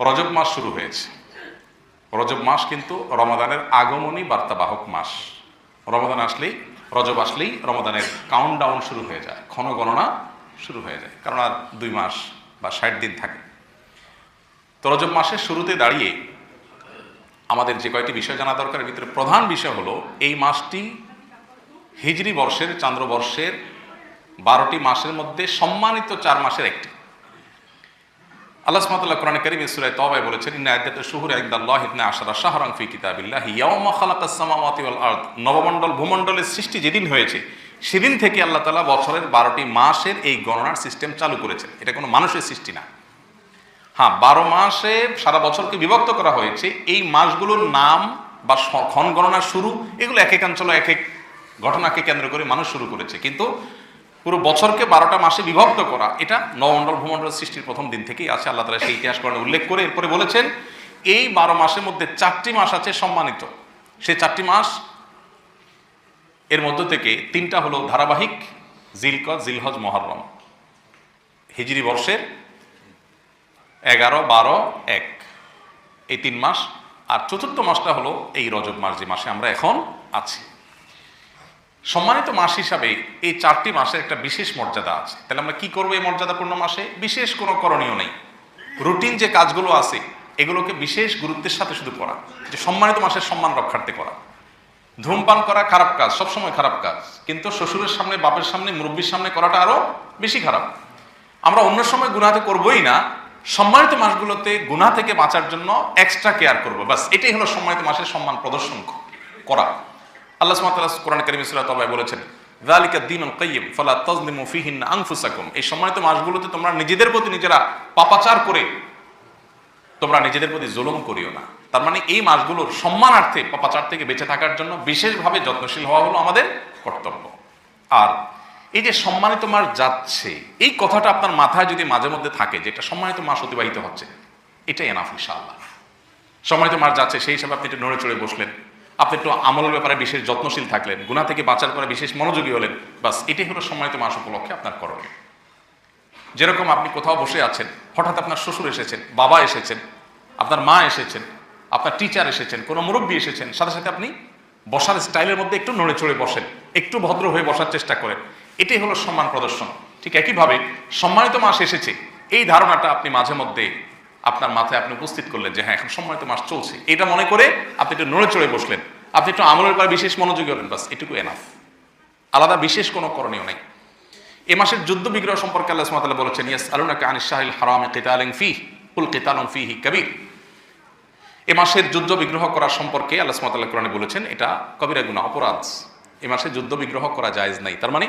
রজব মাস শুরু হয়েছে। রজব মাস কিন্তু রমাদানের আগমনী বার্তাবাহক মাস। রমাদান আসলেই, রজব আসলেই রমাদানের কাউন্ট ডাউন শুরু হয়ে যায় ক্ষণ গণনা শুরু হয়ে যায়। কারণ আর দুই মাস বা ষাট দিন থাকে। তো রজব মাসের শুরুতে দাঁড়িয়ে আমাদের যে কয়েকটি বিষয় জানা দরকার, এর ভিতরে প্রধান বিষয় হলো, এই মাসটি হিজরি বর্ষের চান্দ্রবর্ষের বারোটি মাসের মধ্যে সম্মানিত চার মাসের একটি। আল্লাহ সূরা তওবায় বলেছেন শুহুরি ফি কিতাবিল্লাহি নবমণ্ডল সৃষ্টি যেদিন হয়েছে, সেদিন থেকে আল্লাহ তাআলা বছরের বারোটি মাসের এই গণনার সিস্টেম চালু করেছেন। এটা কোনো মানুষের সৃষ্টি না। হ্যাঁ বারো মাসে সারা বছরকে বিভক্ত করা হয়েছে। এই মাসগুলোর নাম বা ক্ষণ গণনা শুরু, এগুলো এক এক অঞ্চলে এক এক ঘটনাকে কেন্দ্র করে মানুষ শুরু করেছে। কিন্তু পুরো বছরকে বারোটা মাসে বিভক্ত করা, এটা নবমণ্ডল ভূমণ্ডল সৃষ্টির প্রথম দিন থেকেই আছে, আল্লাহ তালা সেই ইতিহাস করণে উল্লেখ করে এরপরে বলেছেন, এই বারো মাসের মধ্যে চারটি মাস আছে সম্মানিত। সেই চারটি মাস এর মধ্য থেকে তিনটা হলো ধারাবাহিক জিলকজ জিলহজ, মহরম। হিজরি বর্ষের এগারো, বারো, এক। এই তিন মাস, আর চতুর্থ মাসটা হলো এই রজব মাস, যে মাসে আমরা এখন আছি। সম্মানিত মাস হিসাবে এই চারটি মাসের একটা বিশেষ মর্যাদা আছে। তাহলে আমরা কি করব এই মর্যাদাপূর্ণ মাসে? বিশেষ কোনো করণীয় নেই। রুটিন যে কাজগুলো আছে, এগুলোকে বিশেষ গুরুত্বের সাথে শুধু করা। যে সম্মানিত মাসের সম্মান রক্ষার্থে করা। ধূমপান করা খারাপ কাজ, সবসময় খারাপ কাজ। কিন্তু শ্বশুরের সামনে, বাপের সামনে, মুরব্বীর সামনে করাটা আরও বেশি খারাপ। আমরা অন্য সময় গুনাতে করবোই না। সম্মানিত মাসগুলোতে গুনাহ থেকে বাঁচার জন্য এক্সট্রা কেয়ার করব। বাস এটাই হলো সম্মানিত মাসের সম্মান প্রদর্শন করা। আল্লাহ তাআলা কোরআন কারীমে সূরা তাওবায় বলেছেন, যালিকা দ্বীনুল কাইয়্যিম, ফালা তাজলিমু ফীহিন্না আনফুসাকুম। এই সম্মানিত মাসগুলোতে তোমরা নিজেদের প্রতি নিজেরা পাপাচার করে, তোমরা নিজেদের প্রতি জুলুম করিও না। তার মানে এই মাসগুলোর সম্মানার্থে পাপাচার থেকে বেঁচে থাকার জন্য বিশেষভাবে যত্নশীল হওয়া হলো আমাদের কর্তব্য। আর এই যে সম্মানিত মাস যাচ্ছে, এই কথাটা আপনার মাথায় যদি মাঝে মধ্যে থাকে যে এটা সম্মানিত মাস অতিবাহিত হচ্ছে, এটাই এনাফ ইনশাআল্লাহ। সম্মানিত মাস যাচ্ছে, সেই হিসাবে আপনি একটু নড়ে চড়ে বসলেন। আপনি একটু আমলের ব্যাপারে বিশেষ যত্নশীল থাকলেন গুণা থেকে বাঁচার পরে বিশেষ মনোযোগী হলেন, বাস এটাই হলো সম্মানিত মাস উপলক্ষে আপনার করণীয়। যেরকম আপনি কোথাও বসে আছেন, হঠাৎ আপনার শ্বশুর এসেছেন, বাবা এসেছেন, আপনার মা এসেছেন, আপনার টিচার এসেছেন, কোনো মুরব্বী এসেছেন, সাথে সাথে আপনি বসার স্টাইলের মধ্যে একটু নড়ে চড়ে বসেন, একটু ভদ্র হয়ে বসার চেষ্টা করেন, এটাই হলো সম্মান প্রদর্শন। ঠিক একইভাবে সম্মানিত মাস এসেছে, এই ধারণাটা আপনি মাঝে মধ্যে আপনার মাথায় আপনি উপস্থিত করলেন যে হ্যাঁ এখন সময় তো মাস চলছে। এটা মনে করে আপনি একটু নড়ে চড়ে বসলেন। আপনি একটু আমলের পর বিশেষ মনোযোগী হলেন, বাস এটুকু এনাফ আলাদা বিশেষ কোনো করণীয় নেই। এ মাসের যুদ্ধ বিগ্রহ সম্পর্কে আল্লাহ সুবহানাহু বলেছেন ইয়াস আলুনাকা আনিশ শাহিল হারামে কিতালিন ফি কুল কিতালুন ফিহি কাবীর। এ মাসের যুদ্ধ বিগ্রহ করা সম্পর্কে আল্লাহ ওয়া কোরআনে বলেছেন, এটা কবিরা গুনাহ, অপরাধ। এ মাসে যুদ্ধ বিগ্রহ করা জায়েজ নাই। তার মানে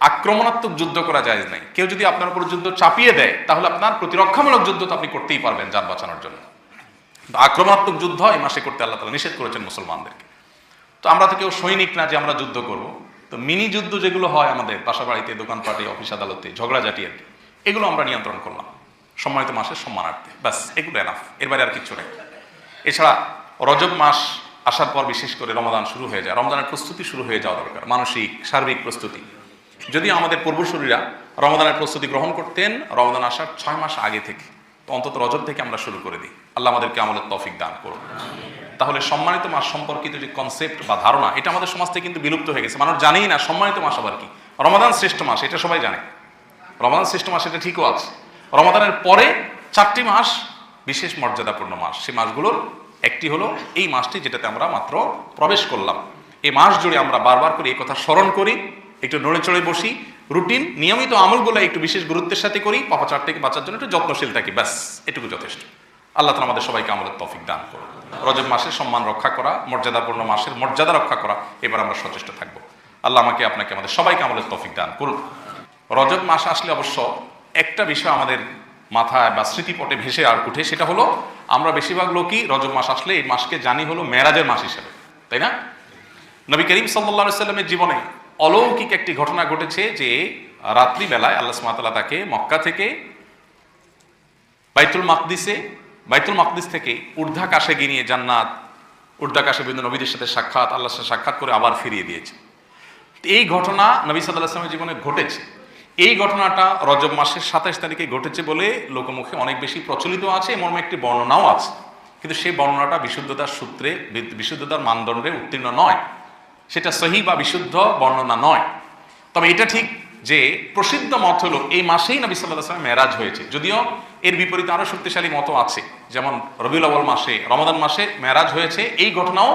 আক্রমণাত্মক যুদ্ধ করা যায় নাই। কেউ যদি আপনার উপর যুদ্ধ চাপিয়ে দেয়, তাহলে আপনার প্রতিরক্ষামূলক যুদ্ধ তো আপনি করতেই পারবেন যান বাঁচানোর জন্য। আক্রমণাত্মক যুদ্ধ এই মাসে করতে আল্লাহ তাআলা নিষেধ করেছেন মুসলমানদেরকে। তো আমরা তো কেউ সৈনিক না যে আমরা যুদ্ধ করব। তো মিনি যুদ্ধ যেগুলো হয় আমাদের বাসা বাড়িতে দোকানপাটে, অফিস আদালতে, ঝগড়াঝাটি আর এগুলো আমরা নিয়ন্ত্রণ করলাম। সম্মানিত মাসের সম্মানার্থে। ব্যাস, এগুলো এনাফ এর বাইরে আর কিছু নেই। এছাড়া রজব মাস আসার পর বিশেষ করে রমদান শুরু হয়ে যায়। রমদানের প্রস্তুতি শুরু হয়ে যাওয়া দরকার। মানসিক, সার্বিক প্রস্তুতি। যদিও আমাদের পূর্বসূরীরা রমদানের প্রস্তুতি গ্রহণ করতেন রমদান আসার ছয় মাস আগে থেকে, তো অন্তত রজব থেকে আমরা শুরু করে দিই। আল্লাহ আমাদেরকে আমলের তফিক দান করুন। তাহলে সম্মানিত মাস সম্পর্কিত যে কনসেপ্ট বা ধারণা, এটা আমাদের সমাজ থেকে কিন্তু বিলুপ্ত হয়ে গেছে। মানুষ জানেই না সম্মানিত মাস আবার কি। রমাদান শ্রেষ্ঠ মাস, এটা সবাই জানে। রমাদান শ্রেষ্ঠ মাস, এটা ঠিকও আছে। রমাদানের পরে চারটি মাস বিশেষ মর্যাদাপূর্ণ মাস। সেই মাসগুলোর একটি হলো এই মাসটি যেটাতে আমরা মাত্র প্রবেশ করলাম। এই মাস জুড়ে আমরা বারবার করে এই কথা স্মরণ করি। একটু নড়ে চড়ে বসি, রুটিন, নিয়মিত আমলগুলো একটু বিশেষ গুরুত্বের সাথে করি, পাপাচার থেকে বাঁচার জন্য একটু যত্নশীল থাকি, ব্যাস, এটুকু যথেষ্ট। আল্লাহ তালা আমাদের সবাইকে আমলের তফিক দান করুন রজব মাসের সম্মান রক্ষা করা, মর্যাদাপূর্ণ মাসের মর্যাদা রক্ষা করা, এবার আমরা সচেষ্ট থাকব। আল্লাহ আমাকে আপনাকে, আমাদের সবাইকে আমলের তফিক দান করুন রজব মাস আসলে অবশ্য একটা বিষয় আমাদের মাথায় বা স্মৃতিপটে ভেসে আর উঠে, সেটা হলো আমরা বেশিরভাগ লোকই রজব মাস আসলে এই মাসকে জানি হলো মেরাজের মাস হিসেবে, তাই না? নবী করিম সাল্লা সাল্লামের জীবনে অলৌকিক একটি ঘটনা ঘটেছে যে রাত্রিবেলায় আল্লাহ সুমাতাল্লাহ তাকে মক্কা থেকে বাইতুল মাকদিসে, বাইতুল মাকদিস থেকে ঊর্ধ্বাকাশে গিয়ে নিয়ে জান্নাত, ঊর্ধ্বাকাশে বিভিন্ন নবীদের সাথে সাক্ষাৎ, আল্লাহর সাথে সাক্ষাৎ করে আবার ফিরিয়ে দিয়েছে। এই ঘটনা নবী সাল্লাহ জীবনে ঘটেছে। এই ঘটনাটা রজব মাসের সাতাশ তারিখে ঘটেছে বলে লোকমুখে অনেক বেশি প্রচলিত আছে মর্মে একটি বর্ণনাও আছে। কিন্তু সেই বর্ণনাটা বিশুদ্ধতার সূত্রে, বিশুদ্ধতার মানদণ্ডে উত্তীর্ণ নয়। সেটা সহি বা বিশুদ্ধ বর্ণনা নয়। তবে এটা ঠিক যে প্রসিদ্ধ মত হলো, এই মাসেই নবী সাল্লাহ সাল্লাম মেরাজ হয়েছে। যদিও এর বিপরীতে আরও শক্তিশালী মত আছে, যেমন রবিউল আউ্বাল মাসে, রমাদান মাসে মেরাজ হয়েছে। এই ঘটনাও,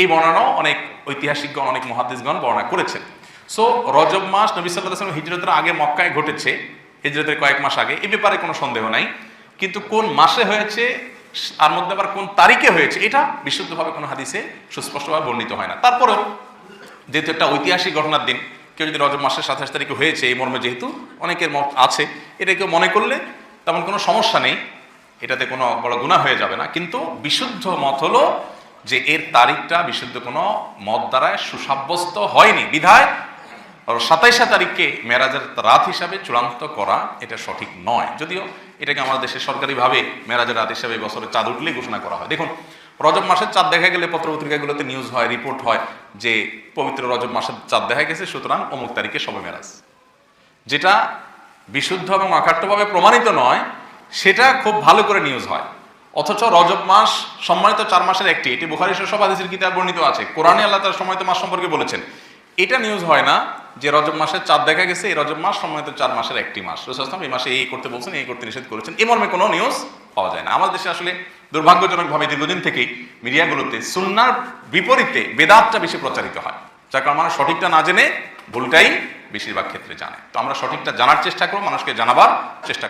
এই বর্ণনাও অনেক ঐতিহাসিকগণ, অনেক মহাদিসগণ বর্ণনা করেছেন। সো রজব মাস নবী সাল্লাহ সাল্লাম হিজরতের আগে মক্কায় ঘটেছে। হিজরতের কয়েক মাস আগে, এ ব্যাপারে কোনো সন্দেহ নাই। কিন্তু কোন মাসে হয়েছে আর মধ্যে আবার কোন তারিখে হয়েছে, এটা বিশুদ্ধভাবে কোনো হাদিসে সুস্পষ্টভাবে বর্ণিত হয় না। তারপরেও যেহেতু একটা ঐতিহাসিক ঘটনার দিন, কেউ যদি রজব মাসের সাতাশ তারিখে হয়েছে, এই মর্মে যেহেতু অনেকের মত আছে, এটা কেউ মনে করলে তেমন কোনো সমস্যা নেই, এটাতে কোনো বড় গুণা হয়ে যাবে না। কিন্তু বিশুদ্ধ মত হলো যে এর তারিখটা বিশুদ্ধ কোনো মত দ্বারায় সুসাব্যস্ত হয়নি। বিধায় সাতাইশা তারিখকে মেরাজের রাত হিসাবে চূড়ান্ত করা এটা সঠিক নয়। যদিও এটাকে আমাদের দেশে সরকারিভাবে মেরাজের রাত হিসাবে বছরে চাঁদ উঠলে ঘোষণা করা হয়। দেখুন রজব মাসের চাঁদ দেখা গেলে পত্রপত্রিকাগুলোতে নিউজ হয় রিপোর্ট হয় যে পবিত্র রজব মাসের চাঁদ দেখা গেছে, সুতরাং অমুক তারিখে সবে মেরাজ। যেটা বিশুদ্ধ এবং অকাট্যভাবে প্রমাণিত নয়, সেটা খুব ভালো করে নিউজ হয়। অথচ রজব মাস সম্মানিত চার মাসের একটি, এটি বুখারি সব হাদিসের কিতাব বর্ণিত আছে। কোরআনে আল্লাহ তার সম্মানিত মাস সম্পর্কে বলেছেন। এটা নিউজ হয় না যে রজব মাসের চাঁদ দেখা গেছে, এই রজব মাস সম্মানিত চার মাসের একটি মাস। রসুলাম এই মাসে এই করতে বলছেন, এই করতে নিষেধ করেছেন। এই মর্মে কোনো নিউজ পাওয়া যায় না। আমাদের দেশে আসলে দুর্ভাগ্যজনকভাবে দীর্ঘদিন থেকেই মিডিয়াগুলোতে সুন্নার বিপরীতে বেদাতটা বেশি প্রচারিত হয়। যার কারণ মানুষ সঠিকটা না জেনে ভুলটাই বেশিরভাগ ক্ষেত্রে জানে। তো আমরা সঠিকটা জানার চেষ্টা করব, মানুষকে জানাবার চেষ্টা